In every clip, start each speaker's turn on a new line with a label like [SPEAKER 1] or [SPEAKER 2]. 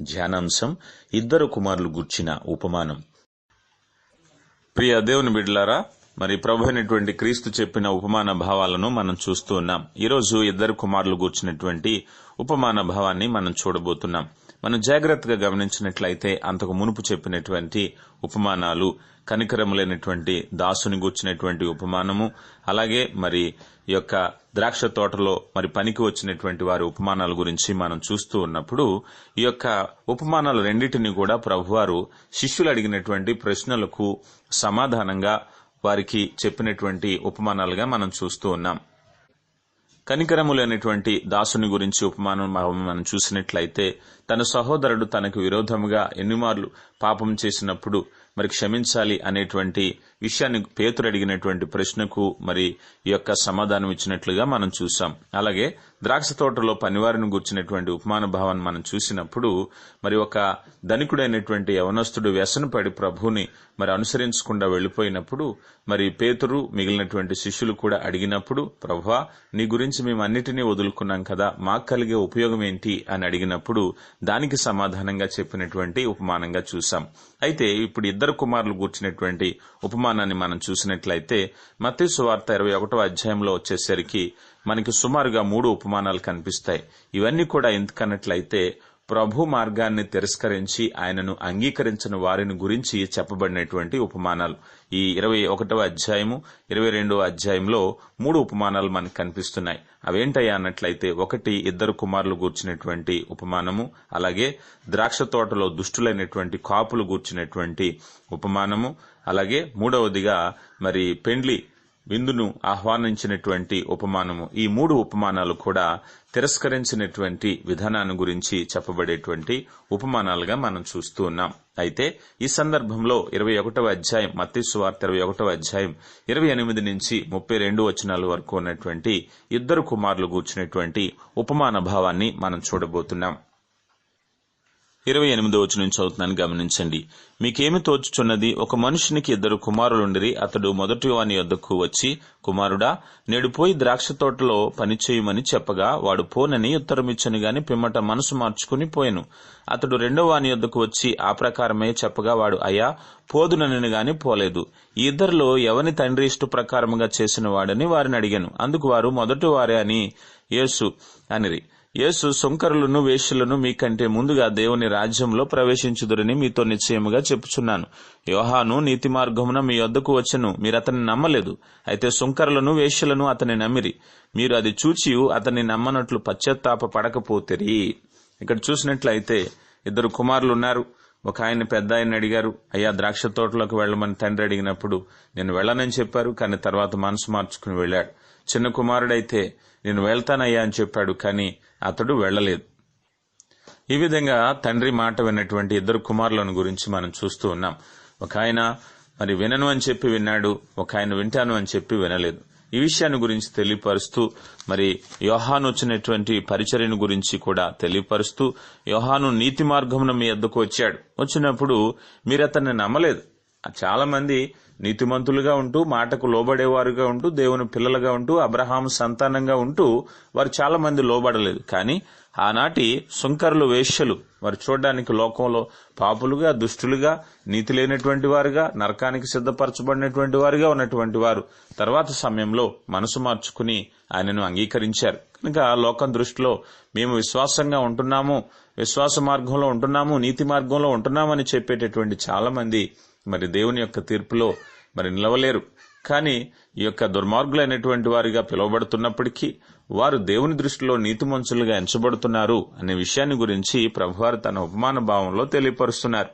[SPEAKER 1] ధ్యానాంశం ఇద్దరు కుమారులు గుర్చిన ఉపమానం. ప్రియ దేవుని బిడ్లారా మరి ప్రభు అయినటువంటి క్రీస్తు చెప్పిన ఉపమాన భావాలను మనం చూస్తూ ఉన్నాం. ఈరోజు ఇద్దరు కుమారులు కూర్చున్నటువంటి ఉపమాన భావాన్ని మనం చూడబోతున్నాం. మనం జాగ్రత్తగా గమనించినట్లయితే అంతకు మునుపు చెప్పినటువంటి ఉపమానాలు కనికరములైనటువంటి దాసుని గూర్చినటువంటి ఉపమానము అలాగే మరి యొక్క ద్రాక్ష తోటలో మరి పనికి వచ్చినటువంటి వారి ఉపమానాల గురించి మనం చూస్తూ ఉన్నప్పుడు ఈ యొక్క ఉపమానాలు రెండింటిని కూడా ప్రభువారు శిష్యులు అడిగినటువంటి ప్రశ్నలకు సమాధానంగా వారికి చెప్పినటువంటి ఉపమానాలుగా మనం చూస్తూ ఉన్నాం. కనికరములైనటువంటి దాసుని గురించి ఉపమానం మనం చూసినట్లయితే తన సహోదరుడు తనకు విరోధముగా ఎన్నిమార్లు పాపం చేసినప్పుడు మరి క్షమించాలి అనేటువంటి విషయాన్ని పేతురు అడిగినటువంటి ప్రశ్నకు మరి ఈ యొక్క సమాధానం ఇచ్చినట్లుగా మనం చూసాం అలాగే ద్రాక్ష తోటలో పనివారిని గుర్చినటువంటి ఉపమాన భావాన్ని మనం చూసినప్పుడు మరి ఒక ధనికుడైనటువంటి యవనస్తుడు వ్యసనపడి ప్రభుని మరి అనుసరించకుండా వెళ్ళిపోయినప్పుడు మరి పేతురు మిగిలినటువంటి శిష్యులు కూడా అడిగినప్పుడు ప్రభా నీ గురించి మేము అన్నిటినీ వదులుకున్నాం కదా మాకు కలిగే ఉపయోగం ఏంటి? అని అడిగినప్పుడు దానికి సమాధానంగా చెప్పినటువంటి ఉపమానంగా చూసాం అయితే ఇప్పుడు ఇద్దరు కుమారులు కూర్చున్నటువంటి ఉపమానాన్ని మనం చూసినట్లయితే మత్స్సువార్త ఇరవై ఒకటో అధ్యాయంలో వచ్చేసరికి మనకి సుమారుగా మూడు ఉపమానాలు కనిపిస్తాయి. ఇవన్నీ కూడా ఎందుకన్నట్లయితే ప్రభు మార్గాన్ని తిరస్కరించి ఆయనను అంగీకరించిన వారిని గురించి చెప్పబడినటువంటి ఉపమానాలు. ఈ ఇరవై ఒకటవ అధ్యాయము ఇరవై రెండవ అధ్యాయంలో మూడు ఉపమానాలు మనకు కనిపిస్తున్నాయి. అవేంటయ్యా అన్నట్లయితే ఒకటి ఇద్దరు కుమారులు గూర్చినటువంటి ఉపమానము అలాగే ద్రాక్ష తోటలో దుష్టులైనటువంటి కాపులు గూర్చినటువంటి ఉపమానము అలాగే మూడవదిగా మరి పెండ్లి విందును ఆహ్వానించినటువంటి ఉపమానము. ఈ మూడు ఉపమానాలు కూడా తిరస్కరించినటువంటి విధానాన్ని గురించి చెప్పబడేటువంటి ఉపమానాలుగా మనం చూస్తూ ఉన్నాం. అయితే ఈ సందర్భంలో ఇరవై ఒకటవ అధ్యాయం మత్స్సు వార్త ఇరవై ఒకటవ అధ్యాయం ఇరవై ఎనిమిది నుంచి ముప్పై రెండు వచనాల వరకు ఉన్నటువంటి ఇద్దరు కుమారులు కూర్చున్నటువంటి ఉపమాన భావాన్ని మనం చూడబోతున్నాం. ఇరవై ఎనిమిదో వచ్చి నుంచి చదువుతున్నాను గమనించండి. మీకేమి తోచుచున్నది? ఒక మనుషునికి ఇద్దరు కుమారులుండిరి అతడు మొదటి వాని యొద్దకు వచ్చి కుమారుడా నేడు పోయి ద్రాక్ష తోటలో పనిచేయమని చెప్పగా వాడు పోనని ఉత్తరమిచ్చను గాని పిమ్మట మనసు మార్చుకుని పోయెను. అతడు రెండో వాని యొద్దకు వచ్చి ఆ ప్రకారమే చెప్పగా వాడు అయ్యా పోదునని గాని పోలేదు. ఈ ఇద్దరిలో ఎవని తండ్రి ఇష్ట ప్రకారముగా చేసిన వాడని వారిని అడిగాను. అందుకు వారు మొదటి వారే అని యేసు అనిరి. యేసు సుంకరులను వేష్యులను మీకంటే ముందుగా దేవుని రాజ్యంలో ప్రవేశించుదురని మీతో నిశ్చయముగా చెప్పుచున్నాను. యోహాను నీతి మార్గమున మీ వద్దకు వచ్చను మీరు అతన్ని నమ్మలేదు. అయితే సుంకరులను వేష్యులను అతని నమ్మిరి. మీరు అది చూచి అతన్ని నమ్మనట్లు పశ్చాత్తాప పడకపోతిరి. ఇక్కడ చూసినట్లయితే ఇద్దరు కుమారులు ఉన్నారు ఒక ఆయన పెద్ద ఆయన అడిగారు అయ్యా ద్రాక్ష తోటలోకి వెళ్ళమని తండ్రి అడిగినప్పుడు నేను వెళ్ళనని చెప్పారు కానీ తర్వాత మనసు మార్చుకుని వెళ్ళాడు. చిన్న కుమారుడైతే నేను వెళ్తానయ్యా అని చెప్పాడు కానీ అతడు వెళ్ళలేదు ఈ విధంగా తండ్రి మాట విన్నటువంటి ఇద్దరు కుమారులను గురించి మనం చూస్తూ ఉన్నాం. ఒక ఆయన మరి వినను అని చెప్పి విన్నాడు ఒక ఆయన వింటాను అని చెప్పి వినలేదు. ఈ విషయాన్ని గురించి తెలియపరుస్తూ మరి యోహాను వచ్చినటువంటి పరిచర్యను గురించి కూడా తెలియపరుస్తూ యోహాను నీతి మార్గమున మీ ఎద్దకు వచ్చాడు. వచ్చినప్పుడు మీరు అతన్ని నమ్మలేదు. చాలా మంది నీతిమంతులుగా ఉంటూ మాటకు లోబడేవారుగా ఉంటూ దేవుని పిల్లలుగా ఉంటూ అబ్రహాం సంతానంగా ఉంటూ వారు చాలా మంది లోబడలేదు. కానీ ఆనాటి సుంకరులు వేష్యలు మరి చూడడానికి లోకంలో పాపులుగా దుష్టులుగా నీతి లేనటువంటి వారుగా నరకానికి సిద్ధపరచబడినటువంటి వారుగా ఉన్నటువంటి వారు. తర్వాత సమయంలో మనసు మార్చుకుని ఆయనను అంగీకరించారు. కనుక లోకం దృష్టిలో మేము విశ్వాసంగా ఉంటున్నాము విశ్వాస మార్గంలో ఉంటున్నాము నీతి మార్గంలో ఉంటున్నామని చెప్పేటటువంటి చాలా మంది మరి దేవుని యొక్క తీర్పులో మరి నిలవలేరు. కానీ ఈ యొక్క దుర్మార్గులైనటువంటి వారిగా పిలువబడుతున్నప్పటికీ వారు దేవుని దృష్టిలో నీతిమంచులుగా ఎంచబడుతున్నారు అనే విషయాన్ని గురించి ప్రభువారు తన ఉపమాన భావంలో తెలియపరుస్తున్నారు.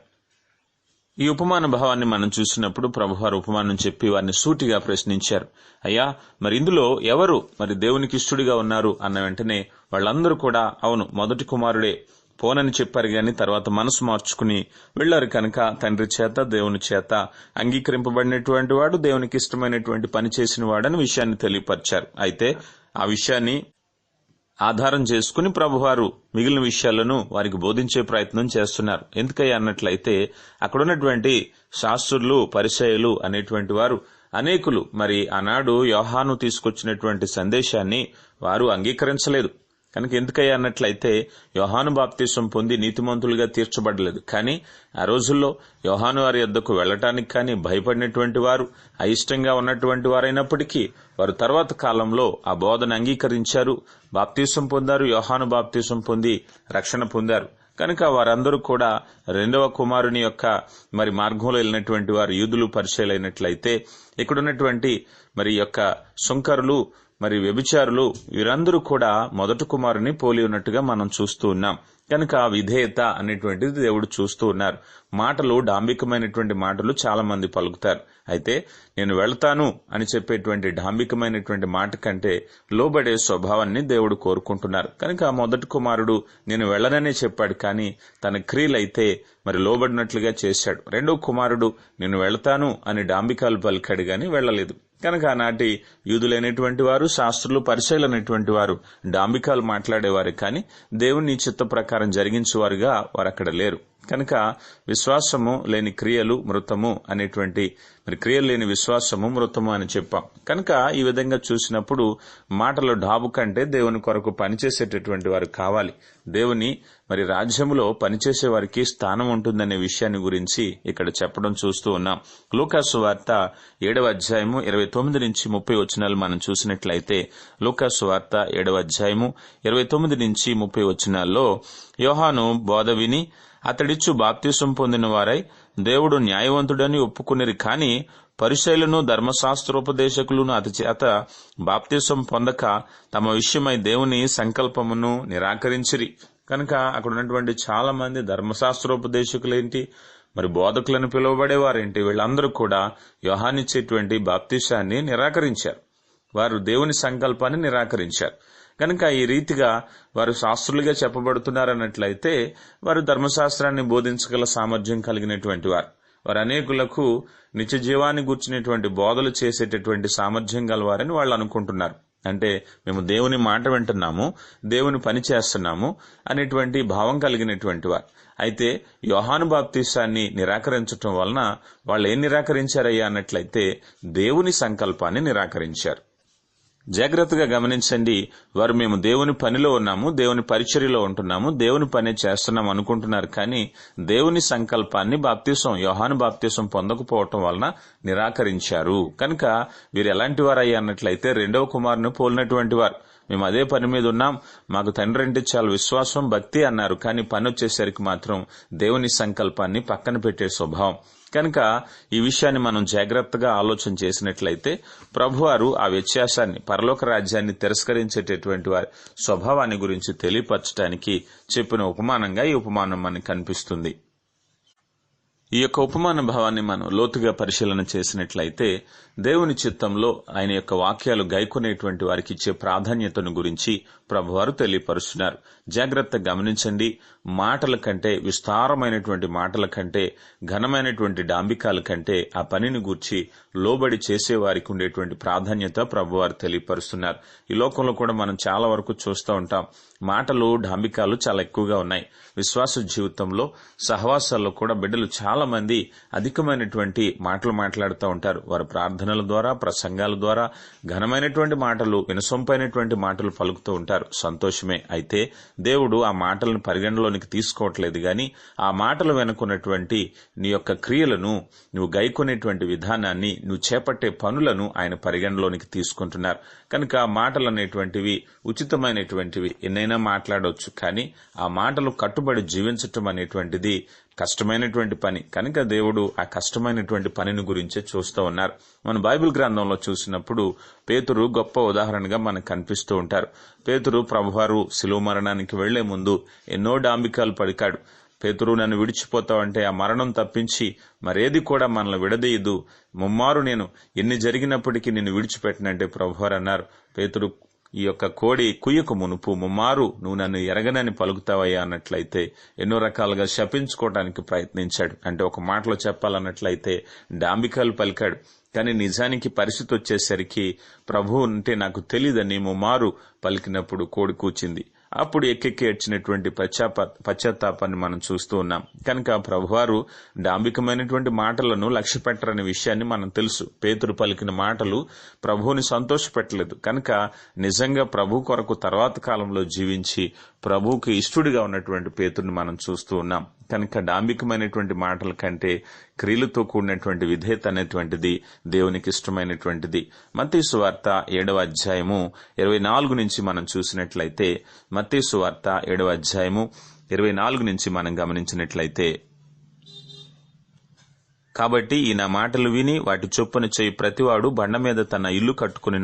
[SPEAKER 1] ఈ ఉపమాన భావాన్ని మనం చూసినప్పుడు ప్రభువారు ఉపమానం చెప్పి వారిని సూటిగా ప్రశ్నించారు. అయ్యా మరి ఇందులో ఎవరు మరి దేవునికి ఇష్టడిగా ఉన్నారు? అన్న వెంటనే వాళ్ళందరూ కూడా అవును మొదటి కుమారుడే పోనని చెప్పారు గాని తర్వాత మనసు మార్చుకుని వెళ్ళారు కనుక తండ్రి చేత దేవుని చేత అంగీకరింపబడినటువంటి వాడు దేవునికి ఇష్టమైనటువంటి పని చేసిన వాడని విషయాన్ని తెలియపరిచారు. అయితే ఆ విషయాన్ని ఆధారం చేసుకుని ప్రభువారు మిగిలిన విషయాలను వారికి బోధించే ప్రయత్నం చేస్తున్నారు. ఎందుకయ్యా అన్నట్లయితే అక్కడున్నటువంటి శాస్త్రులు పరిచయలు అనేటువంటి వారు అనేకులు. మరి ఆనాడు యోహాను తీసుకొచ్చినటువంటి సందేశాన్ని వారు అంగీకరించలేదు. కనుక ఎందుకయ్యా అన్నట్లయితే యోహాను బాప్తీసం పొంది నీతిమంతులుగా తీర్చబడలేదు. కానీ ఆ రోజుల్లో యోహాను వారి యొద్దకు వెళ్ళటానికి కానీ భయపడినటువంటి వారు అయిష్టంగా ఉన్నటువంటి వారైనప్పటికీ వారు తర్వాత కాలంలో ఆ బోధన అంగీకరించారు బాప్తీసం పొందారు యోహాను బాప్తీసం పొంది రక్షణ పొందారు. కనుక వారందరూ కూడా రెండవ కుమారుని యొక్క మరి మార్గంలో వెళ్ళినటువంటి వారు యూదులు పరిచయలైనట్లయితే ఇక్కడున్నటువంటి మరి యొక్క సుంకరులు మరి వ్యభిచారులు వీరందరూ కూడా మొదటి కుమారుని పోలి ఉన్నట్టుగా మనం చూస్తూ ఉన్నాం. కనుక విధేయత అనేటువంటిది దేవుడు చూస్తూ ఉన్నారు. మాటలు డాంబికమైనటువంటి మాటలు చాలా మంది పలుకుతారు. అయితే నేను వెళ్తాను అని చెప్పేటువంటి డాంబికమైనటువంటి మాట కంటే లోబడే స్వభావాన్ని దేవుడు కోరుకుంటున్నారు. కనుక మొదటి కుమారుడు నేను వెళ్ళననే చెప్పాడు కానీ తన క్రియలైతే మరి లోబడినట్లుగా చేశాడు. రెండో కుమారుడు నేను వెళ్తాను అని డాంబికాలు పలికాడు గాని వెళ్ళలేదు. కనుక ఆనాటి యూదులైనటువంటి వారు శాస్త్రులు పరిశైలైనటువంటి వారు డాంబికాలు మాట్లాడేవారు కానీ దేవుని చిత్త ప్రకారం జరిగించేవారుగా వారు అక్కడ లేరు. కనుక విశ్వాసము లేని క్రియలు మృతము అనేటువంటి మరి క్రియలు లేని విశ్వాసము మృతము అని చెప్పాం. కనుక ఈ విధంగా చూసినప్పుడు మాటలు డాబు కంటే దేవుని కొరకు పనిచేసేటటువంటి వారు కావాలి. దేవుని మరి రాజ్యములో పనిచేసే వారికి స్థానం ఉంటుందనే విషయాన్ని గురించి ఇక్కడ చెప్పడం చూస్తూ ఉన్నాం. లూకాసు వార్త ఏడవ అధ్యాయము ఇరవై తొమ్మిది నుంచి ముప్పై వచనాలు మనం చూసినట్లయితే లూకాసు వార్త ఏడవ అధ్యాయము ఇరవై తొమ్మిది నుంచి ముప్పై వచనాల్లో యోహాను బోధ విని అతడిచ్చు బాప్తిసం పొందిన వారై దేవుడు న్యాయవంతుడని ఒప్పుకునిరి కాని పరిశైలను ధర్మశాస్త్రోపదేశకులను అతి చేత బాప్తిసం పొందక తమ విషయమై దేవుని సంకల్పమును నిరాకరించిరి. కనుక అక్కడ ఉన్నటువంటి చాలా మంది ధర్మశాస్త్రోపదేశకులేంటి మరి బోధకులను పిలువబడేవారేంటి వీళ్ళందరూ కూడా యోహానిచ్చేటువంటి బాప్తిషాన్ని నిరాకరించారు. వారు దేవుని సంకల్పాన్ని నిరాకరించారు. కనుక ఈ రీతిగా వారు శాస్త్రులుగా చెప్పబడుతున్నారన్నట్లయితే వారు ధర్మశాస్త్రాన్ని బోధించగల సామర్థ్యం కలిగినటువంటి వారు. వారు అనేకులకు నిత్య జీవాన్ని గుర్చినటువంటి బోధలు చేసేటటువంటి సామర్థ్యం గలవారని వాళ్ళు అనుకుంటున్నారు. అంటే మేము దేవుని మాట వింటున్నాము దేవుని పని చేస్తున్నాము అనేటువంటి భావం కలిగినటువంటి వారు. అయితే యోహాను బాప్తీసాన్ని నిరాకరించటం వలన వాళ్ళు ఏం నిరాకరించారయ్యా అన్నట్లయితే దేవుని సంకల్పాన్ని నిరాకరించారు. జాగ్రత్తగా గమనించండి. వారు మేము దేవుని పనిలో ఉన్నాము దేవుని పరిచర్యలో ఉంటున్నాము దేవుని పని చేస్తున్నాం అనుకుంటున్నారు. కానీ దేవుని సంకల్పాన్ని బాప్తీసం యోహాను బాప్తీసం పొందకపోవటం వలన నిరాకరించారు. కనుక వీరు ఎలాంటి వారయ్యా అన్నట్లయితే రెండవ కుమారుని పోలినటువంటి వారు. మేము అదే పని మీద ఉన్నాం. మాకు తండ్రి అంటే చాలా విశ్వాసం భక్తి అన్నారు. కానీ పని వచ్చేసరికి మాత్రం దేవుని సంకల్పాన్ని పక్కన పెట్టే స్వభావం. కనుక ఈ విషయాన్ని మనం జాగ్రత్తగా ఆలోచన చేసినట్లయితే ప్రభువారు ఆ వ్యత్యాసాన్ని పరలోక రాజ్యాన్ని తిరస్కరించేటటువంటి వారి స్వభావాన్ని గురించి తెలియపరచడానికి చెప్పిన ఉపమానంగా ఈ ఉపమానం మనకు కనిపిస్తుంది. ఈ యొక్క ఉపమాన భావాన్ని మనం లోతుగా పరిశీలన చేసినట్లయితే దేవుని చిత్తంలో ఆయన యొక్క వాక్యాలు గైకొనేటువంటి వారికి ఇచ్చే ప్రాధాన్యతను గురించి ప్రభువారు తెలియపరుస్తున్నారు. జాగ్రత్త గమనించండి. మాటల కంటే విస్తారమైనటువంటి మాటల కంటే ఘనమైనటువంటి డాంబికాల కంటే ఆ పనిని గూర్చి లోబడి చేసేవారికి ఉండేటువంటి ప్రాధాన్యత ప్రభువారు తెలియపరుస్తున్నారు. ఈ లోకంలో కూడా మనం చాలా వరకు చూస్తూ ఉంటాం. మాటలు డాంబికాలు చాలా ఎక్కువగా ఉన్నాయి. విశ్వాస జీవితంలో సహవాసాల్లో కూడా బిడ్డలు చాలా మంది అధికమైనటువంటి మాటలు మాట్లాడుతూ ఉంటారు. వారి ప్రార్థనల ద్వారా ప్రసంగాల ద్వారా ఘనమైనటువంటి మాటలు వినసొంపైనటువంటి మాటలు పలుకుతూ ఉంటారు. సంతోషమే. అయితే దేవుడు ఆ మాటలను పరిగణలోనికి తీసుకోవట్లేదు గాని ఆ మాటలు వెనుకున్నటువంటి నీ యొక్క క్రియలను నువ్వు గైకొనేటువంటి విధానాన్ని నువ్వు చేపట్టే పనులను ఆయన పరిగణలోనికి తీసుకుంటున్నారు. కనుక ఆ మాటలు అనేటువంటివి ఉచితమైనటువంటివి ఎన్నైనా మాట్లాడవచ్చు కానీ ఆ మాటలు కట్టుబడి జీవించటం అనేటువంటిది కష్టమైనటువంటి పని. కనుక దేవుడు ఆ కష్టమైనటువంటి పనిని గురించే చూస్తూ ఉన్నారు. మన బైబిల్ గ్రంథంలో చూసినప్పుడు పేతురు గొప్ప ఉదాహరణగా మనకు కనిపిస్తూ ఉంటారు. పేతురు ప్రభువారు శిలువ మరణానికి వెళ్ళే ముందు ఎన్నో డాంబికాలు పడికాడు పేతురు నన్ను విడిచిపోతావంటే ఆ మరణం తప్పించి మరేది కూడా మనల్ని విడదీయదు. ముమ్మారు నేను. ఎన్ని జరిగినప్పటికీ నిన్ను విడిచిపెట్టినంటే ప్రభువారు అన్నారు. పేతురు ఈ యొక్క కోడి కుయ్యకు మునుపు ముమ్మారు నువ్వు నన్ను ఎరగనని పలుకుతావయ్యా అన్నట్లయితే ఎన్నో రకాలుగా శపించుకోవడానికి ప్రయత్నించాడు. అంటే ఒక మాటలో చెప్పాలన్నట్లయితే డాంబికాలు పలికాడు. కానీ నిజానికి పరిస్థితి వచ్చేసరికి ప్రభు అంటే నాకు తెలియదని ముమ్మారు పలికినప్పుడు కోడి కూచింది. అప్పుడు ఎక్కెక్కి ఏడ్చినటువంటి పశ్చాప పశ్చాత్తాపాన్ని మనం చూస్తూ ఉన్నాం. కనుక ప్రభువారు డాంబికమైనటువంటి మాటలను లక్ష్య పెట్టరనే విషయాన్ని మనం తెలుసు. పేతురు పలికిన మాటలు ప్రభువుని సంతోషపెట్టలేదు. కనుక నిజంగా ప్రభు కొరకు తర్వాత కాలంలో జీవించి ప్రభువుకి ఇష్టడిగా ఉన్నటువంటి పేతుడిని మనం చూస్తూ ఉన్నాం. కనుక డాంబికమైనటువంటి మాటల కంటే క్రియలతో కూడినటువంటి విధేయత అనేటువంటిది దేవునికి ఇష్టమైనటువంటిది. మత్తీసు వార్త ఏడవ అధ్యాయము ఇరవై నాలుగు నుంచి మనం చూసినట్లయితే మత్తీసు వార్త ఏడవ అధ్యాయము ఇరవై నాలుగు నుంచి మనం గమనించినట్లయితే కాబట్టి ఈ నా మాటలు విని వాటి చొప్పున చేయి ప్రతివాడు బండ మీద తన ఇల్లు కట్టుకుని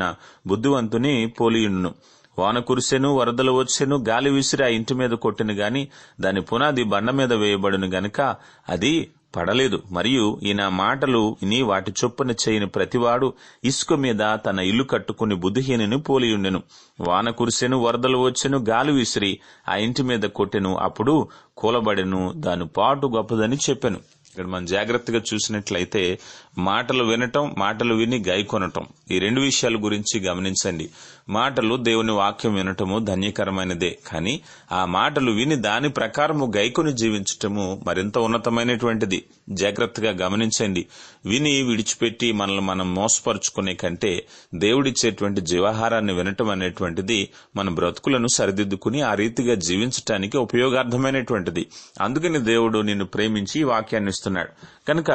[SPEAKER 1] బుద్ధివంతుని పోలియుండును. వాన కురిసెను వరదలు వచ్చెను గాలి విసిరి ఆ ఇంటి మీద కొట్టిన గాని దాని పునాది బండ మీద వేయబడును గనుక అది పడలేదు. మరియు ఈయన మాటలు విని వాటి చొప్పున చేయని ప్రతివాడు ఇసుక మీద తన ఇల్లు కట్టుకుని బుద్ధిహీనుని పోలియుండెను. వాన కురిసెను వరదలు వచ్చెను గాలి విసిరి ఆ ఇంటి మీద కొట్టెను అప్పుడు కూలబడెను దాని పాటు గొప్పదని చెప్పెను. ఇక్కడ మనం జాగ్రత్తగా చూసినట్లయితే మాటలు వినటం మాటలు విని గైకొనటం ఈ రెండు విషయాల గురించి గమనించండి. మాటలు దేవుని వాక్యం వినటము ధన్యకరమైనదే. కానీ ఆ మాటలు విని దాని ప్రకారము గైకొని జీవించటము మరింత ఉన్నతమైనటువంటిది. జాగ్రత్తగా గమనించండి. విని విడిచిపెట్టి మనల్ని మనం మోసపరుచుకునే కంటే దేవుడిచ్చేటువంటి జీవాహారాన్ని వినటం అనేటువంటిది మన బ్రతుకులను సరిదిద్దుకుని ఆ రీతిగా జీవించటానికి ఉపయోగార్థమైనటువంటిది. అందుకని దేవుడు నిన్ను ప్రేమించి ఈ వాక్యాన్ని ఇస్తున్నాడు. కనుక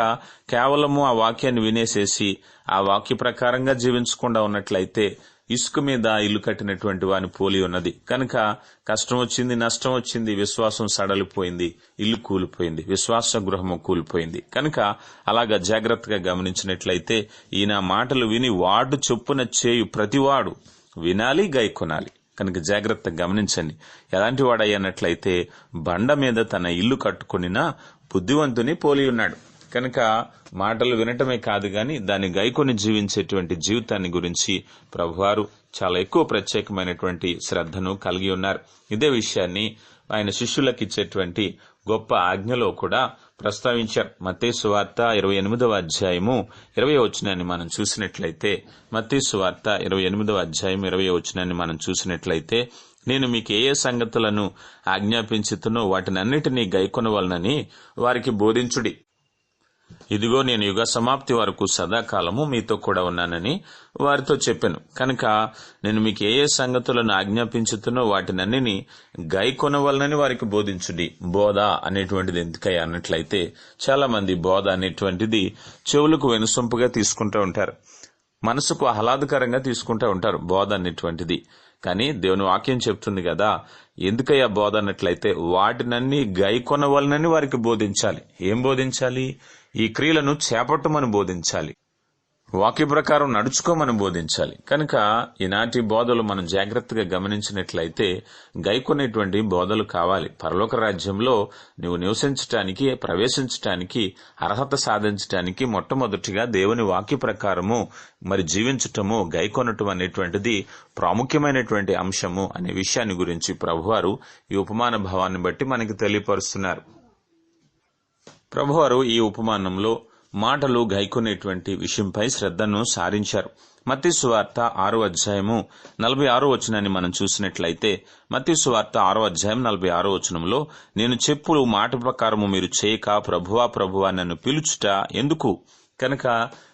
[SPEAKER 1] కేవలము ఆ వాక్యాన్ని వినేసేసి ఆ వాక్య ప్రకారంగా జీవించకుండా ఉన్నట్లయితే ఇసుక మీద ఇల్లు కట్టినటువంటి వాని పోలి ఉన్నది. కనుక కష్టం వచ్చింది నష్టం వచ్చింది విశ్వాసం సడలిపోయింది ఇల్లు కూలిపోయింది విశ్వాస గృహము కూలిపోయింది. కనుక అలాగా జాగ్రత్తగా గమనించినట్లయితే ఈయన మాటలు విని వాడు చొప్పున చేయు ప్రతివాడు వినాలి గైకొనాలి. కనుక జాగ్రత్తగా గమనించండి. ఎలాంటి వాడయ్యన్నట్లయితే బండ మీద తన ఇల్లు కట్టుకునిన బుద్ధివంతుని పోలి ఉన్నాడు. కనుక మాటలు వినటమే కాదు గాని దాన్ని గైకొని జీవించేటువంటి జీవితాన్ని గురించి ప్రభువారు చాలా ఎక్కువ ప్రత్యేకమైనటువంటి శ్రద్ధను కలిగి ఉన్నారు. ఇదే విషయాన్ని ఆయన శిష్యులకు ఇచ్చేటువంటి గొప్ప ఆజ్ఞలో కూడా ప్రస్తావించారు. మత్తేసు వార్త ఇరవై ఎనిమిదవ అధ్యాయము ఇరవై వచనాన్ని మనం చూసినట్లయితే మత్తేసు వార్త ఇరవై ఎనిమిదవ అధ్యాయం ఇరవై వచనాన్ని మనం చూసినట్లయితే నేను మీకు ఏ ఏ సంగతులను ఆజ్ఞాపించుతునో వాటినన్నిటినీ గైకొనవలనని వారికి బోధించుడి. ఇదిగో నేను యుగ సమాప్తి వరకు సదాకాలము మీతో కూడా ఉన్నానని వారితో చెప్పాను. కనుక నేను మీకు ఏ ఏ సంగతులను ఆజ్ఞాపించుతున్నో వాటినన్నిని గై కొనవలనని వారికి బోధించుడి. బోధ అనేటువంటిది ఎందుకై అన్నట్లయితే చాలా మంది బోధ అనేటువంటిది చెవులకు వెనుసొంపుగా తీసుకుంటూ ఉంటారు. మనసుకు ఆహ్లాదకరంగా తీసుకుంటూ ఉంటారు బోధ అనేటువంటిది. కానీ దేవుని వాక్యం చెప్తుంది కదా ఎందుకయ్యా బోధ అన్నట్లయితే వాటినన్ని గై కొనవలనని వారికి బోధించాలి. ఏం బోధించాలి? ఈ క్రియలను చేపట్టమని బోధించాలి. వాక్య ప్రకారం నడుచుకోమని బోధించాలి. కనుక ఈనాటి బోధలు మనం జాగ్రత్తగా గమనించినట్లయితే గైకొనేటువంటి బోధలు కావాలి. పరలోక రాజ్యంలో నువ్వు నివసించటానికి ప్రవేశించటానికి అర్హత సాధించటానికి మొట్టమొదటిగా దేవుని వాక్య ప్రకారము మరి జీవించటము గైకొనటం అనేటువంటిది ప్రాముఖ్యమైనటువంటి అంశము అనే విషయాన్ని గురించి ప్రభువారు ఈ ఉపమాన భావాన్ని బట్టి మనకి తెలియపరుస్తున్నారు. ప్రభువారు ఈ ఉపమానంలో మాటలు గైకొనేటువంటి విషయంపై శ్రద్ధను సారించారు. మత్తిసు వార్త ఆరో అధ్యాయము నలభై ఆరో వచనాన్ని మనం చూసినట్లయితే మత్తిసువార్త ఆరో అధ్యాయం నలభై ఆరో వచనంలో నేను చెప్పులు మాట ప్రకారము మీరు చేయక ప్రభువా ప్రభువా నన్ను పిలుచుట ఎందుకు? కనుక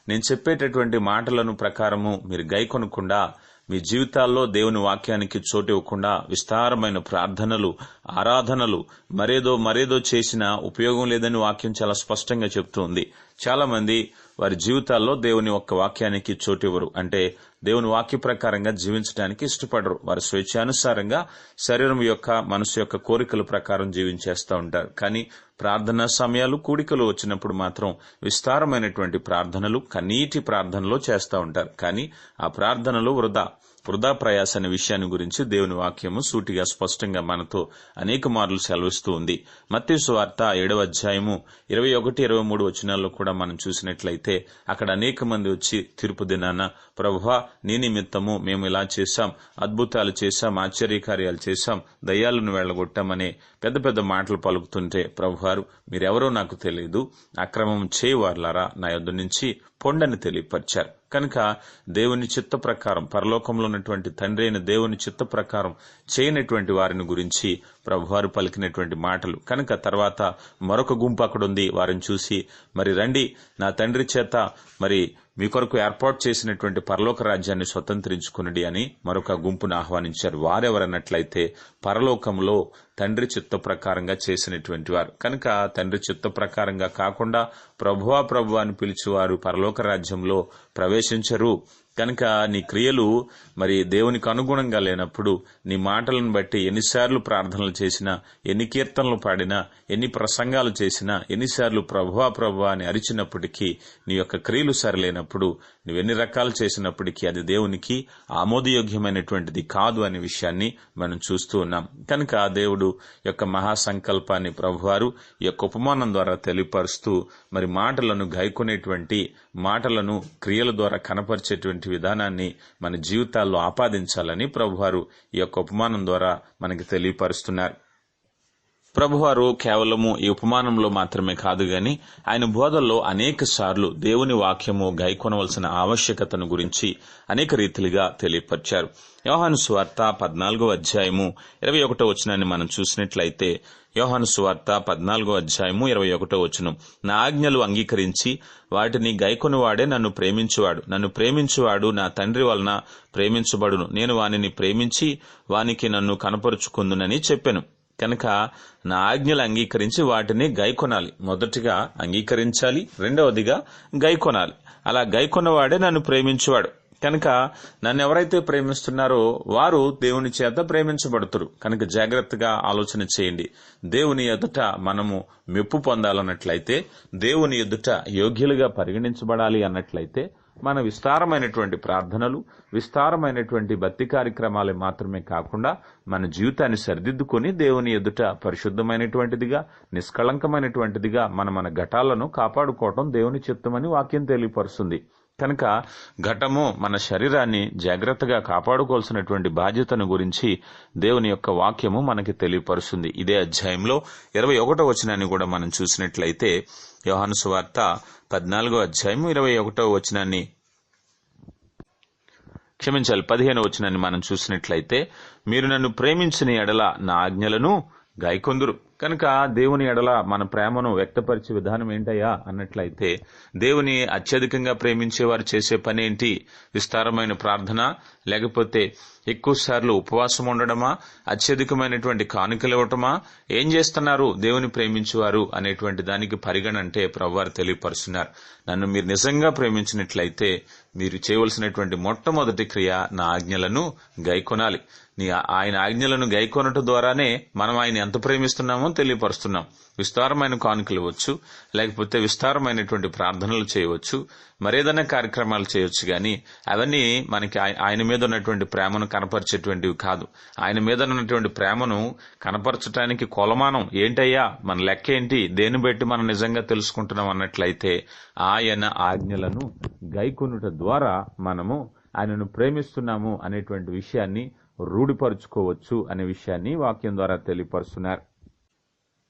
[SPEAKER 1] నేను చెప్పేటటువంటి మాటలను ప్రకారము మీరు గైకొనకుండా మీ జీవితాల్లో దేవుని వాక్యానికి చోటు ఇవ్వకుండా విస్తారమైన ప్రార్థనలు ఆరాధనలు మరేదో మరేదో చేసినా ఉపయోగం లేదని వాక్యం చాలా స్పష్టంగా చెప్తుంది. చాలా మంది వారి జీవితాల్లో దేవుని ఒక్క వాక్యానికి చోటివ్వరు. అంటే దేవుని వాక్య ప్రకారంగా జీవించడానికి ఇష్టపడరు. వారి స్వేచ్ఛానుసారంగా శరీరం యొక్క మనసు యొక్క కోరికల ప్రకారం జీవించేస్తూ ఉంటారు. కానీ ప్రార్థనా సమయాలు కూడికలు వచ్చినప్పుడు మాత్రం విస్తారమైనటువంటి ప్రార్థనలు కన్నీటి ప్రార్థనలో చేస్తూ ఉంటారు. కానీ ఆ ప్రార్థనలు వృధా. వృధా ప్రయాస అనే విషయాన్ని గురించి దేవుని వాక్యము సూటిగా స్పష్టంగా మనతో అనేక మార్లు సెలవిస్తూ ఉంది. మత్స్సు వార్త ఏడవ అధ్యాయము ఇరవై ఒకటి ఇరవై మూడు వచనాల్లో కూడా మనం చూసినట్లయితే అక్కడ అనేక మంది వచ్చి తీర్పు దినాన ప్రభువా నీ నిమిత్తము మేము ఇలా చేశాం. అద్భుతాలు చేశాం. ఆశ్చర్యకార్యాలు చేశాం. దయ్యాలను వెళ్ళగొట్టామనే పెద్ద పెద్ద మాటలు పలుకుతుంటే ప్రభువారు మీరెవరో నాకు తెలియదు అక్రమం చేయవార్లారా నా యొద్ద నుంచి పొండని తెలియపరిచారు. కనుక దేవుని చిత్త ప్రకారం పరలోకంలో ఉన్నటువంటి తండ్రి అయిన దేవుని చిత్త ప్రకారం చేయనటువంటి వారిని గురించి ప్రభువారు పలికినటువంటి మాటలు. కనుక తర్వాత మరొక గుంపు అక్కడ ఉంది. వారిని చూసి మరి రండి నా తండ్రి చేత మరి మీ కొరకు ఏర్పాటు చేసినటువంటి పరలోక రాజ్యాన్ని స్వతంత్రించుకునడి అని మరొక గుంపును ఆహ్వానించారు. వారెవరన్నట్లయితే పరలోకంలో తండ్రి చిత్త ప్రకారంగా చేసినటువంటి వారు. కనుక తండ్రి చిత్త ప్రకారంగా కాకుండా ప్రభువా ప్రభు అని పిలిచేవారు పరలోక రాజ్యంలో ప్రవేశించరు. కనుక నీ క్రియలు మరి దేవునికి అనుగుణంగా లేనప్పుడు నీ మాటలను బట్టి ఎన్నిసార్లు ప్రార్థనలు చేసినా ఎన్ని కీర్తనలు పాడినా ఎన్ని ప్రసంగాలు చేసినా ఎన్నిసార్లు ప్రభువా ప్రభువా అని అరిచినప్పటికీ నీ యొక్క క్రియలు సరిలేనప్పుడు నువ్వెన్ని రకాలు చేసినప్పటికీ అది దేవునికి ఆమోదయోగ్యమైనటువంటిది కాదు అనే విషయాన్ని మనం చూస్తూ ఉన్నాం. కనుక దేవుడు యొక్క మహాసంకల్పాన్ని ప్రభువారు ఈ యొక్క ఉపమానం ద్వారా తెలియపరుస్తూ మరి మాటలను గైకొనేటువంటి మాటలను క్రియల ద్వారా కనపరిచేటువంటి విధానాన్ని మన జీవితాల్లో ఆపాదించాలని ప్రభువారు ఈ యొక్క ఉపమానం ద్వారా మనకి తెలియపరుస్తున్నారు. ప్రభువారు కేవలము ఈ ఉపమానంలో మాత్రమే కాదు గాని ఆయన బోధల్లో అనేక సార్లు దేవుని వాక్యము గైకొనవలసిన ఆవశ్యకతను గురించి అనేక రీతిలుగా తెలియపరిచారు. యోహాను సువార్త పద్నాలుగో అధ్యాయము ఇరవై ఒకటో వచనాన్ని మనం చూసినట్లయితే యోహాను సువార్త పద్నాలుగో అధ్యాయము ఇరవై ఒకటో వచనం నా ఆజ్ఞలు అంగీకరించి వాటిని గైకొనివాడే నన్ను ప్రేమించువాడు. నన్ను ప్రేమించువాడు నా తండ్రి వలన ప్రేమించబడును. నేను వానిని ప్రేమించి వానికి నన్ను కనపరుచుకుందునని చెప్పాను. కనుక నా ఆజ్ఞలు అంగీకరించి వాటిని గైకొనాలి. మొదటిగా అంగీకరించాలి రెండవదిగా గైకొనాలి. అలా గైకొన్నవాడే నన్ను ప్రేమించువాడు. కనుక నన్ను ఎవరైతే ప్రేమిస్తున్నారో వారు దేవుని చేత ప్రేమించబడుతురు. కనుక జాగ్రత్తగా ఆలోచన చేయండి. దేవుని ఎదుట మనము మెప్పు పొందాలన్నట్లయితే దేవుని ఎదుట యోగ్యులుగా పరిగణించబడాలి అన్నట్లయితే మన విస్తారమైనటువంటి ప్రార్థనలు విస్తారమైనటువంటి భక్తి కార్యక్రమాలు మాత్రమే కాకుండా మన జీవితాన్ని సరిదిద్దుకొని దేవుని ఎదుట పరిశుద్ధమైనటువంటిదిగా నిష్కళంకమైనటువంటిదిగా మన మన ఘటాలను కాపాడుకోవటం దేవుని చిత్తమని వాక్యం తెలియపరుస్తుంది. కనుక ఘటము మన శరీరాన్ని జాగ్రత్తగా కాపాడుకోవాల్సినటువంటి బాధ్యతను గురించి దేవుని యొక్క వాక్యము మనకి తెలియపరుస్తుంది. ఇదే అధ్యాయంలో ఇరవై ఒకటో వచనాన్ని కూడా మనం చూసినట్లయితే యోహాను సువార్త పద్నాలుగో అధ్యాయము ఇరవై ఒకటో వచనాన్ని క్షమించాలి పదిహేను వచనాన్ని మనం చూసినట్లయితే మీరు నన్ను ప్రేమించిన ఎడల నా ఆజ్ఞలను గాయకొందురు. కనుక దేవుని ఎడల మన ప్రేమను వ్యక్తపరిచే విధానం ఏంటయ్యా? అన్నట్లయితే దేవుని అత్యధికంగా ప్రేమించేవారు చేసే పని ఏంటి? విస్తారమైన ప్రార్థన లేకపోతే ఎక్కువ సార్లు ఉపవాసం ఉండడమా? అత్యధికమైనటువంటి కానుకలు ఇవ్వటమా? ఏం చేస్తున్నారు? దేవుని ప్రేమించేవారు అనేటువంటి దానికి పరిగణ అంటే ప్రవ్వారు తెలియపరుస్తున్నారు. నన్ను మీరు నిజంగా ప్రేమించినట్లయితే మీరు చేయవలసినటువంటి మొట్టమొదటి క్రియ నా ఆజ్ఞలను గైకొనాలి నీ ఆయన ఆజ్ఞలను గైకొనటం ద్వారానే మనం ఆయన ఎంత ప్రేమిస్తున్నామో తెలియపరుస్తున్నాం. విస్తారమైన కానుకలు ఇవ్వచ్చు లేకపోతే విస్తారమైనటువంటి ప్రార్థనలు చేయవచ్చు మరేదైనా కార్యక్రమాలు చేయొచ్చు కానీ అవన్నీ మనకి ఆయన మీద ఉన్నటువంటి ప్రేమను కనపరిచేటువంటివి కాదు. ఆయన మీద ఉన్నటువంటి ప్రేమను కనపరచడానికి కొలమానం ఏంటయ్యా? మన లెక్క ఏంటి? దేని బట్టి మనం నిజంగా తెలుసుకుంటున్నాం అన్నట్లయితే ఆయన ఆజ్ఞలను గైకొనుట ద్వారా మనము ఆయనను ప్రేమిస్తున్నాము అనేటువంటి విషయాన్ని రూఢిపరుచుకోవచ్చు అనే విషయాన్ని వాక్యం ద్వారా తెలియపరుస్తున్నారు.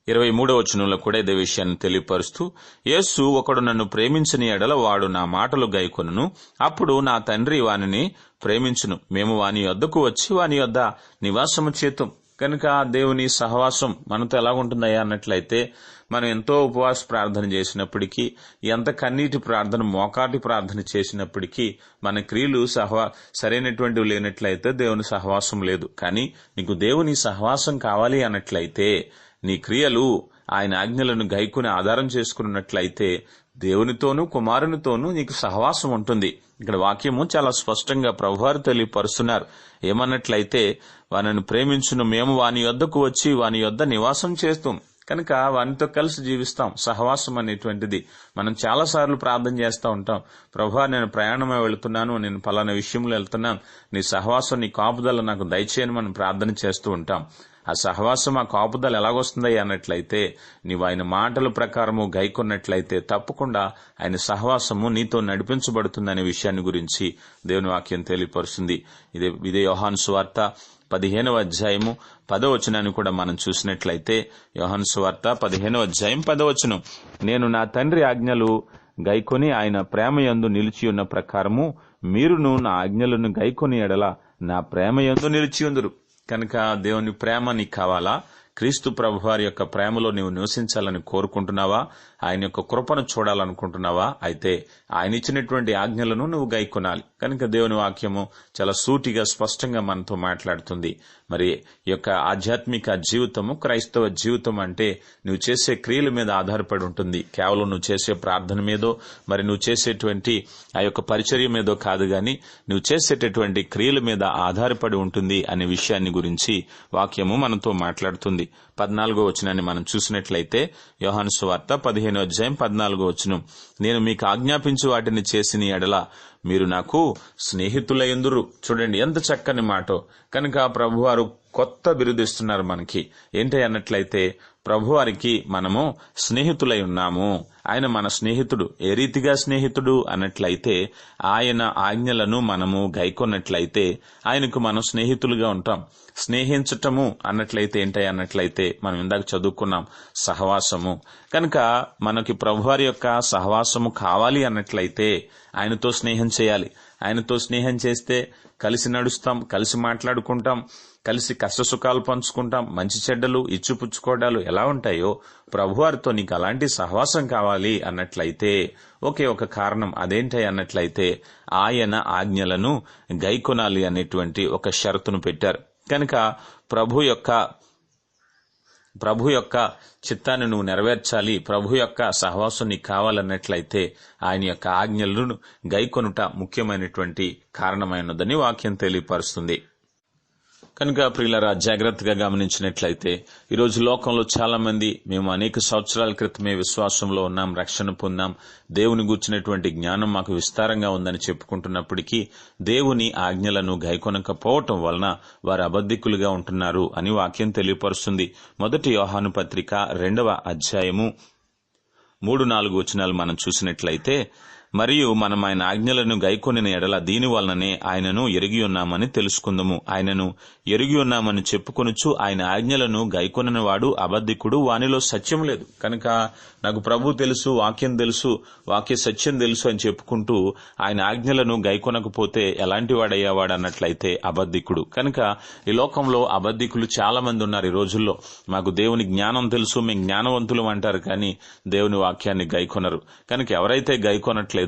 [SPEAKER 1] ఇరవై మూడవ వచనంలో కూడా ఇదే విషయాన్ని తెలియపరుస్తూ యేసు ఒకడు నన్ను ప్రేమించని ఎడల వాడు నా మాటలు గైకొనును. అప్పుడు నా తండ్రి వానిని ప్రేమించును. మేము వాని యొద్దకు వచ్చి వాని యొద్ద నివాసము చేతం. కనుక దేవుని సహవాసం మనతో ఎలాగుంటుందయ్యా? అన్నట్లయితే మనం ఎంతో ఉపవాస ప్రార్థన చేసినప్పటికీ ఎంత కన్నీటి ప్రార్థన మోకాటి ప్రార్థన చేసినప్పటికీ మన క్రియలు సహవా సరైనటువంటివి లేనట్లయితే దేవుని సహవాసం లేదు. కానీ నీకు దేవుని సహవాసం కావాలి అన్నట్లయితే నీ క్రియలు ఆయన ఆజ్ఞలను గైకుని ఆధారం చేసుకున్నట్లయితే దేవునితోనూ కుమారునితోనూ నీకు సహవాసం ఉంటుంది. ఇక్కడ వాక్యము చాలా స్పష్టంగా ప్రభువారు తెలియపరుస్తున్నారు. ఏమన్నట్లయితే వానిని ప్రేమించును మేము వాని యొద్దకు వచ్చి వాని యొద్ద నివాసం చేస్తాం. కనుక వానితో కలిసి జీవిస్తాం. సహవాసం అనేటువంటిది. మనం చాలా సార్లు ప్రార్థన చేస్తూ ఉంటాం. ప్రభా నేను ప్రయాణమే వెళుతున్నాను. నేను పలానా విషయంలో వెళ్తున్నాను. నీ సహవాసం నీ కాపుదల నాకు దయచేయని మనం ప్రార్థన చేస్తూ ఉంటాం. ఆ సహవాసం ఆ కాపుదల ఎలాగొస్తుంది అన్నట్లయితే నీవు ఆయన మాటల ప్రకారము గైకొన్నట్లయితే తప్పకుండా ఆయన సహవాసము నీతో నడిపించబడుతుందనే విషయాన్ని గురించి దేవుని వాక్యం తెలియపరుస్తుంది. ఇదే ఇదే యోహాను సువార్త పదిహేనవ అధ్యాయము పదవచనాన్ని కూడా మనం చూసినట్లయితే యోహన్ సువార్త పదిహేనవ అధ్యాయం పదవచనం నేను నా తండ్రి ఆజ్ఞలు గైకొని ఆయన ప్రేమయందు నిలిచి ఉన్న ప్రకారము మీరును నా ఆజ్ఞలను గైకొని ఎడల నా ప్రేమయందు నిలిచి కనుక దేవుని ప్రేమ నీకు కావాలా? క్రీస్తు ప్రభువారి యొక్క ప్రేమలో నీవు నివసించాలని కోరుకుంటున్నావా? ఆయన యొక్క కృపను చూడాలనుకుంటున్నావా? అయితే ఆయన ఇచ్చినటువంటి ఆజ్ఞలను నువ్వు గైకొనాలి. కనుక దేవుని వాక్యము చాలా సూటిగా స్పష్టంగా మనతో మాట్లాడుతుంది. మరి ఈ యొక్క ఆధ్యాత్మిక జీవితము క్రైస్తవ జీవితం అంటే నువ్వు చేసే క్రియల మీద ఆధారపడి ఉంటుంది. కేవలం నువ్వు చేసే ప్రార్థన మీదో మరి నువ్వు చేసేటువంటి ఆ యొక్క పరిచర్య మీదో కాదు గాని నువ్వు చేసేటటువంటి క్రియల మీద ఆధారపడి ఉంటుంది అనే విషయాన్ని గురించి వాక్యము మనతో మాట్లాడుతుంది. పద్నాలుగో వచనాన్ని మనం చూసినట్లయితే యోహాను సువార్త పదిహేను అధ్యాయం పద్నాలుగో వచనం. నేను మీకు ఆజ్ఞాపించు వాటిని చేసిన ఎడల మీరు నాకు స్నేహితులయందురు చూడండి ఎంత చక్కని మాట. కనుక ప్రభువారు కొత్త బిరుదిస్తున్నారు మనకి. ఏంటి అన్నట్లయితే ప్రభువారికి మనము స్నేహితులై ఉన్నాము. ఆయన మన స్నేహితుడు. ఏ రీతిగా స్నేహితుడు అన్నట్లయితే ఆయన ఆజ్ఞలను మనము గైకొన్నట్లయితే ఆయనకు మనం స్నేహితులుగా ఉంటాం. స్నేహించటము అన్నట్లయితే ఏంటి అన్నట్లయితే మనం ఇందాక చదువుకున్నాం సహవాసము. కనుక మనకి ప్రభువారి యొక్క సహవాసము కావాలి అన్నట్లయితే ఆయనతో స్నేహం చేయాలి. ఆయనతో స్నేహం చేస్తే కలిసి నడుస్తాం కలిసి మాట్లాడుకుంటాం. కలిసి కష్టసుఖాలు పంచుకుంటాం మంచి చెడ్డలు ఇచ్చిపుచ్చుకోవడాలు ఎలా ఉంటాయో ప్రభువారితో నీకు అలాంటి సహవాసం కావాలి అన్నట్లయితే ఒకే ఒక కారణం అదేంటి అన్నట్లయితే ఆయన ఆజ్ఞలను గైకొనాలి అనేటువంటి ఒక షరతును పెట్టారు. కనుక ప్రభు యొక్క ప్రభు యొక్క చిత్తాన్ని నువ్వు నెరవేర్చాలి ప్రభు యొక్క సహవాసం నీకు కావాలన్నట్లయితే ఆయన యొక్క ఆజ్ఞలను గైకొనుట ముఖ్యమైనటువంటి కారణమైనదని వాక్యం తెలియపరుస్తుంది. కనుక ప్రియులరా జాగ్రత్తగా గమనించినట్లయితే ఈరోజు లోకంలో చాలా మంది మేము అనేక సంవత్సరాల క్రితమే విశ్వాసంలో ఉన్నాం రక్షణ పొందాం దేవుని గూర్చినటువంటి జ్ఞానం మాకు విస్తారంగా ఉందని చెప్పుకుంటున్నప్పటికీ దేవుని ఆజ్ఞలను గైకొనకపోవటం వలన వారు అబద్ధికులుగా ఉంటున్నారు అని వాక్యం తెలియపరుస్తుంది. మొదటి యోహాను పత్రిక రెండవ అధ్యాయము మూడు నాలుగు వచనాలు మనం చూసినట్లయితే మరియు మనం ఆయన ఆజ్ఞలను గైకొనిన ఎడల దీని వలననే ఆయనను ఎరిగి ఉన్నామని తెలుసుకుందము. ఆయనను ఎరిగి ఉన్నామని చెప్పుకొనుచు ఆయన ఆజ్ఞలను గైకొనిన వాడు అబద్ధికుడు వానిలో సత్యం లేదు. కనుక నాకు ప్రభు తెలుసు వాక్యం తెలుసు వాక్య సత్యం తెలుసు అని చెప్పుకుంటూ ఆయన ఆజ్ఞలను గైకొనకపోతే ఎలాంటి వాడయ్యేవాడు అన్నట్లయితే అబద్ధికుడు. కనుక ఈ లోకంలో అబద్ధికులు చాలా మంది ఉన్నారు ఈ రోజుల్లో. మాకు దేవుని జ్ఞానం తెలుసు మేము జ్ఞానవంతులు అంటారు కానీ దేవుని వాక్యాన్ని గైకొనరు. కనుక ఎవరైతే గైకొనట్లేదు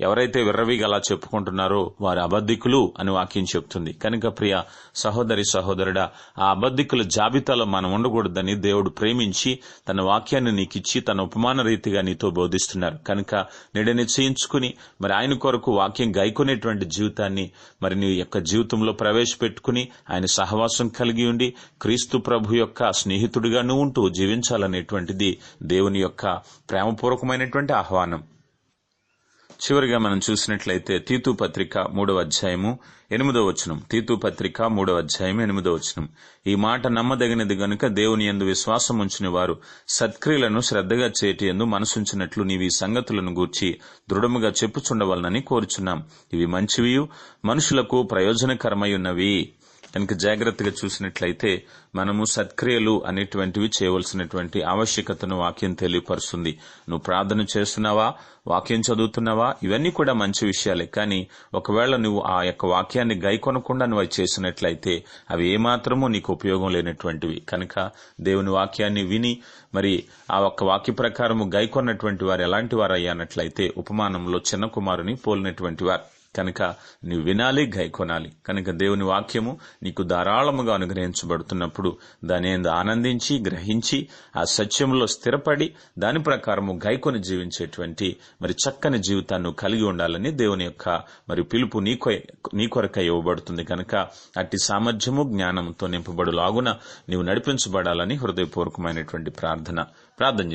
[SPEAKER 1] ఎవరైతే విర్రవిగా అలా చెప్పుకుంటున్నారో వారు అబద్ధికులు అని వాక్యం చెప్తుంది. కనుక ప్రియ సహోదరి సహోదరుడా ఆ అబద్ధికుల జాబితాలో మనం ఉండకూడదని దేవుడు ప్రేమించి తన వాక్యాన్ని నీకిచ్చి తన ఉపమాన రీతిగా నీతో బోధిస్తున్నారు. కనుక నేడు నిశ్చయించుకుని మరి ఆయన కొరకు వాక్యం గైకొనేటువంటి జీవితాన్ని మరి నీ యొక్క జీవితంలో ప్రవేశపెట్టుకుని ఆయన సహవాసం కలిగి ఉండి క్రీస్తు ప్రభు యొక్క స్నేహితుడిగా నువ్వు ఉంటూ జీవించాలనేటువంటిది దేవుని యొక్క ప్రేమపూర్వకమైనటువంటి ఆహ్వానం. చివరిగా మనం చూసినట్లయితే తీతు పత్రిక మూడవ అధ్యాయము ఎనిమిదో వచనం. తీతు పత్రిక మూడవ అధ్యాయం ఎనిమిదో వచనం. ఈ మాట నమ్మదగినది గనుక దేవుని ఎందు విశ్వాసం ఉంచిన వారు సత్క్రియలను శ్రద్ధగా చేటి ఎందు మనసుంచినట్లు నీవి సంగతులను గూర్చి దృఢముగా చెప్పుచుండవలనని కోరుచున్నాం. ఇవి మంచివియు మనుషులకు ప్రయోజనకరమై ఉన్నవి. కనుక జాగ్రత్తగా చూసినట్లయితే మనము సత్క్రియలు అనేటువంటివి చేయవలసినటువంటి ఆవశ్యకతను వాక్యం తెలియపరుస్తుంది. నువ్వు ప్రార్థన చేస్తున్నావా? వాక్యం చదువుతున్నావా? ఇవన్నీ కూడా మంచి విషయాలే. కానీ ఒకవేళ నువ్వు ఆ యొక్క వాక్యాన్ని గైకొనకుండా నువ్వు అవి చేసినట్లయితే అవి ఏమాత్రమూ నీకు ఉపయోగం లేనటువంటివి. కనుక దేవుని వాక్యాన్ని విని మరి ఆ ఒక్క వాక్య ప్రకారము గైకొన్నటువంటి వారు ఎలాంటి వారు అయ్యానట్లయితే ఉపమానంలో చిన్న కుమారుని పోలినటువంటి వారు. కనుక నీవు వినాలి గైకొనాలి కనుక దేవుని వాక్యము నీకు ధారాళముగా అనుగ్రహించబడుతున్నప్పుడు దాని ఎందు ఆనందించి గ్రహించి ఆ సత్యంలో స్థిరపడి దాని ప్రకారము గైకొని జీవించేటువంటి మరి చక్కని జీవితాన్ని కలిగి ఉండాలని దేవుని యొక్క మరి పిలుపు నీకు నీ కొరక ఇవ్వబడుతుంది. కనుక అట్టి సామర్థ్యము జ్ఞానంతో నింపబడులాగున నీవు నడిపించబడాలని హృదయపూర్వకమైనటువంటి ప్రార్థన ప్రార్థన